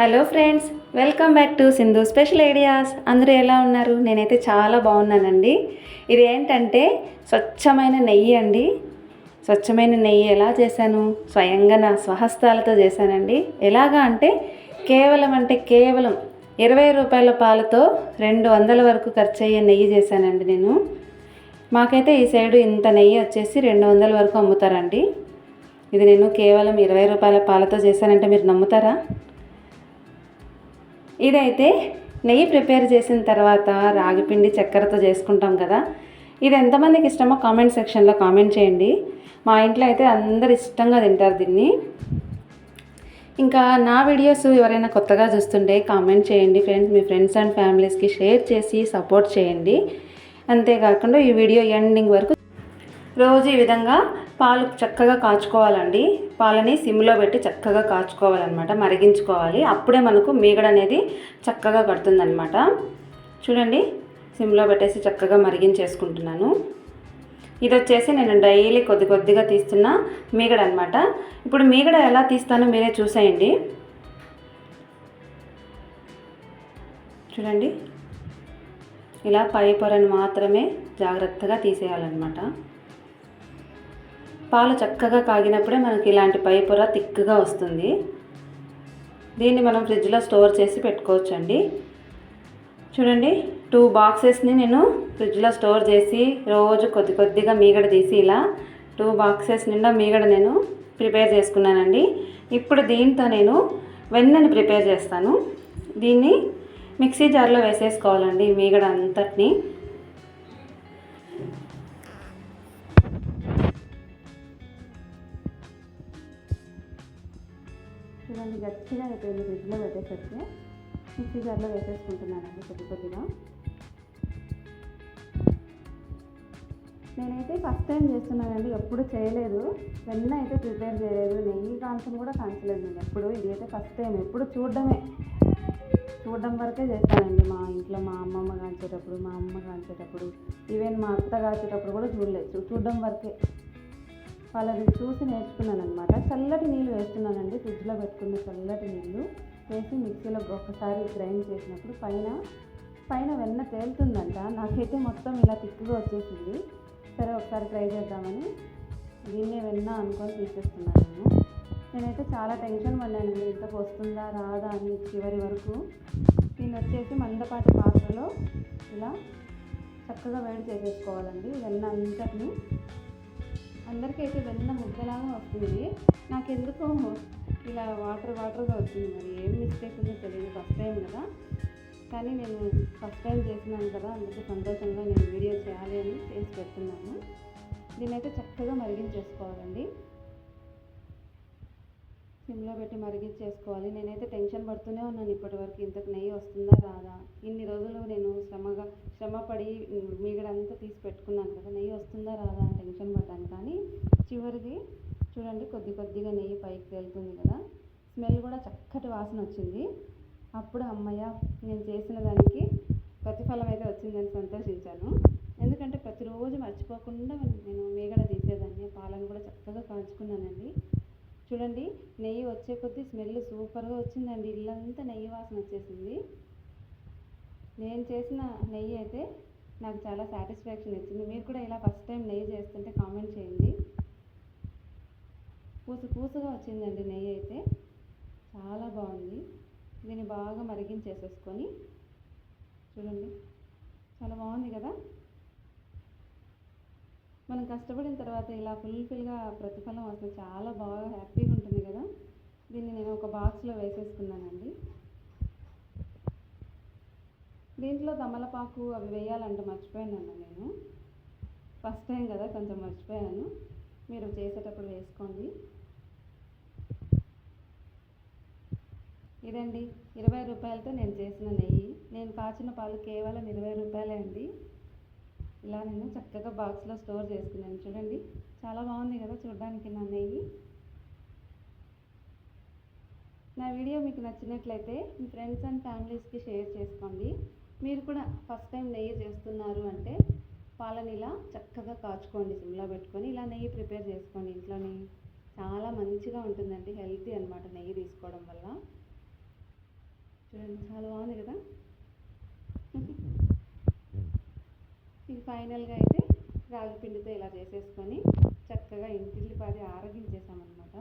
Hello friends welcome back to Sindhu special ideas అందరూ ఎలా ఉన్నారు? నేనైతే చాలా బాగున్నానండి. ఇది ఏంటంటే స్వచ్ఛమైన నెయ్యి అండి. స్వచ్ఛమైన నెయ్యి ఎలా చేశాను? స్వయంగా నా స్వహస్తాలతో చేశానండి. ఎలాగా అంటే కేవలం అంటే కేవలం ఇరవై రూపాయల పాలతో రెండు వందల వరకు ఖర్చు అయ్యే నెయ్యి చేశానండి నేను. మాకైతే ఈ సైడు ఇంత నెయ్యి వచ్చేసి రెండు వందల వరకు అమ్ముతారండి. ఇది నేను కేవలం ఇరవై రూపాయల పాలతో చేశానంటే మీరు నమ్ముతారా? ఇదైతే నెయ్యి ప్రిపేర్ చేసిన తర్వాత రాగిపిండి చక్కెరతో చేసుకుంటాం కదా. ఇది ఎంతమందికి ఇష్టమో కామెంట్ సెక్షన్లో కామెంట్ చేయండి. మా ఇంట్లో అయితే అందరు ఇష్టంగా తింటారు దీన్ని. ఇంకా నా వీడియోస్ ఎవరైనా కొత్తగా చూస్తుంటే కామెంట్ చేయండి ఫ్రెండ్స్ మీ ఫ్రెండ్స్ అండ్ ఫ్యామిలీస్కి షేర్ చేసి సపోర్ట్ చేయండి. అంతేకాకుండా ఈ వీడియో ఎండింగ్ వరకు రోజు ఈ విధంగా పాలు చక్కగా కాచుకోవాలండి. పాలని సిమ్లో పెట్టి చక్కగా కాచుకోవాలన్నమాట మరిగించుకోవాలి. అప్పుడే మనకు మీగడ అనేది చక్కగా కడుతుందన్నమాట. చూడండి సిమ్లో పెట్టేసి చక్కగా మరిగించేసుకుంటున్నాను. ఇది వచ్చేసి నేను డైలీ కొద్ది కొద్దిగా తీస్తున్న మీగడ అనమాట ఇప్పుడు మీగడ ఎలా తీస్తానో మీరే చూసేయండి. చూడండి ఇలా పై పొరను మాత్రమే జాగ్రత్తగా తీసేయాలన్నమాట. పాలు చక్కగా కాగినప్పుడే మనకి ఇలాంటి పై పొర తిక్కుగా వస్తుంది. దీన్ని మనం ఫ్రిడ్జ్లో స్టోర్ చేసి పెట్టుకోవచ్చండి. చూడండి టూ బాక్సెస్ని నేను ఫ్రిడ్జ్లో స్టోర్ చేసి రోజు కొద్ది కొద్దిగా మీగడ తీసి ఇలా టూ బాక్సెస్ నిండా మీగడ నేను ప్రిపేర్ చేసుకున్నానండి. ఇప్పుడు దీంతో నేను వెన్నని ప్రిపేర్ చేస్తాను. దీన్ని మిక్సీ జార్లో వేసేసుకోవాలండి మీగడ అంతటిని. చూడండి గట్టిగా అయిపోయింది ఫ్రిడ్జ్లో పెట్టేసరికి మిక్సీ జార్లో వేసేసుకుంటున్నానండి కొద్ది కొద్దిగా. నేనైతే ఫస్ట్ టైం చేస్తున్నానండి ఎప్పుడు చేయలేదు. వెన్న అయితే ప్రిపేర్ చేయలేదు నెయ్యి కాంచం కూడా కాంచలేదు నేను ఎప్పుడు. ఇది అయితే ఫస్ట్ టైం ఎప్పుడు చూడడమే. చూడడం వరకే చేస్తానండి మా ఇంట్లో మా అమ్మమ్మ కాంచేటప్పుడు మా అమ్మ కాంచేటప్పుడు ఈవెన్ మా అత్త కాల్చేటప్పుడు కూడా చూడలేదు. చూడడం వరకే. వాళ్ళని చూసి నేర్చుకున్నాను అనమాట చల్లటి నీళ్ళు వేస్తున్నానండి ఫ్రిడ్జ్లో పెట్టుకున్న చల్లటి నీళ్ళు వేసి మిక్సీలో ఒక్కసారి గ్రైండ్ చేసినప్పుడు పైన పైన వెన్న తేలుతుందంట. నాకైతే మొత్తం ఇలా తిక్కుగా వచ్చేసింది. సరే ఒకసారి ట్రై చేద్దామని దీన్నే వెన్న అనుకొని తీసేస్తున్నాను నేను. నేనైతే చాలా టెన్షన్ పడ్డానండి ఇంతకు వస్తుందా రాదా అని చివరి వరకు. దీన్ని వచ్చేసి మందపాటి పాత్రలో ఇలా చక్కగా వేడి చేసేసుకోవాలండి. వెన్న అంతటిని అందరికీ అయితే వెన్న ముద్దలాగా వస్తుంది. నాకెందుకో ఇలా వాటర్ వాటర్గా వచ్చింది మరి. ఏం మిస్టేక్ ఉందో తెలియదు. ఫస్ట్ టైం కదా. కానీ నేను ఫస్ట్ టైం చేసినాను కదా. అందుకే సంతోషంగా నేను వీడియో చేయాలి అని చేసి పెడుతున్నాను. దీన్నైతే చక్కగా మరిగించేసుకోవాలండి. సిమ్లో పెట్టి మరిగించేసుకోవాలి. నేనైతే టెన్షన్ పడుతూనే ఉన్నాను ఇప్పటివరకు. ఇంతకు నెయ్యి వస్తుందా రాదా? ఇన్ని రోజులు నేను శ్రమగా శ్రమపడి మీగడంతా తీసి పెట్టుకున్నాను కదా. నెయ్యి వస్తుందా రాదా అని టెన్షన్ పడ్డాను కానీ చివరికి చూడండి కొద్ది కొద్దిగా నెయ్యి పైకి తేలుతుంది కదా స్మెల్ కూడా చక్కటి వాసన వచ్చింది. అప్పుడు అమ్మయ్య నేను చేసిన దానికి ప్రతిఫలం అయితే వచ్చిందని సంతోషించాను. ఎందుకంటే ప్రతిరోజు మర్చిపోకుండా నేను మీగడ తీసేదాన్ని పాలను కూడా చక్కగా కాల్చుకున్నానండి. చూడండి నెయ్యి వచ్చే కొద్దీ స్మెల్ సూపర్గా వచ్చిందండి. ఇల్లంతా నెయ్యి వాసన వచ్చేసింది. నేను చేసిన నెయ్యి అయితే నాకు చాలా సాటిస్ఫాక్షన్ ఇచ్చింది. మీరు కూడా ఇలా ఫస్ట్ టైం నెయ్యి చేస్తుంటే కామెంట్ చేయండి. పూస పూసగా వచ్చిందండి నెయ్యి అయితే. చాలా బాగుంది. దీన్ని బాగా మరిగించేసేసుకొని చూడండి. చాలా బాగుంది కదా? మనం కష్టపడిన తర్వాత ఇలా ఫుల్ఫిల్గా ప్రతిఫలం వస్తే చాలా బాగా హ్యాపీగా ఉంటుంది కదా? దీన్ని నేను ఒక బాక్స్లో వేసేసుకున్నానండి. దీంట్లో తమలపాకు అవి వేయాలంటే మర్చిపోయానండి నేను. ఫస్ట్ టైం కదా కొంచెం మర్చిపోయాను. మీరు చేసేటప్పుడు వేసుకోండి. ఇదండి ఇరవై రూపాయలతో నేను చేసిన నెయ్యి. నేను కాచిన పాలు కేవలం ఇరవై రూపాయలే అండి. ఇలా నేను చక్కగా బాక్స్లో స్టోర్ చేసుకున్నాను. చూడండి చాలా బాగుంది కదా చూడడానికి నా నెయ్యి. నా వీడియో మీకు నచ్చినట్లయితే మీ ఫ్రెండ్స్ అండ్ ఫ్యామిలీస్కి షేర్ చేసుకోండి. మీరు కూడా ఫస్ట్ టైం నెయ్యి చేస్తున్నారు అంటే పాలని ఇలా చక్కగా కాచుకోండి సిమ్లో పెట్టుకొని ఇలా నెయ్యి ప్రిపేర్ చేసుకోండి ఇంట్లోనే. చాలా మంచిగా ఉంటుందండి హెల్తీ అనమాట నెయ్యి తీసుకోవడం వల్ల. చూడండి చాలా బాగుంది కదా? ఇది ఫైనల్గా అయితే రాగి పిండితో ఇలా చేసేసుకొని చక్కగా ఇంటిల్లిపాది ఆరగించేసామన్నమాట.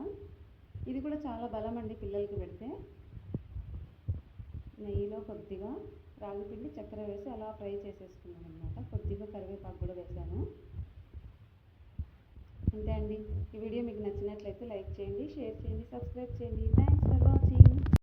ఇది కూడా చాలా బలం అండి పిల్లలకి పెడితే. నెయ్యిలో కొద్దిగా రాగి పిండి చక్కెర వేసి అలా ఫ్రై చేసేసుకున్నాను అనమాట కొద్దిగా కరివేపాకు కూడా వేసాను. అంతే అండి. ఈ వీడియో మీకు నచ్చినట్లయితే లైక్ చేయండి షేర్ చేయండి సబ్స్క్రైబ్ చేయండి. Thanks for watching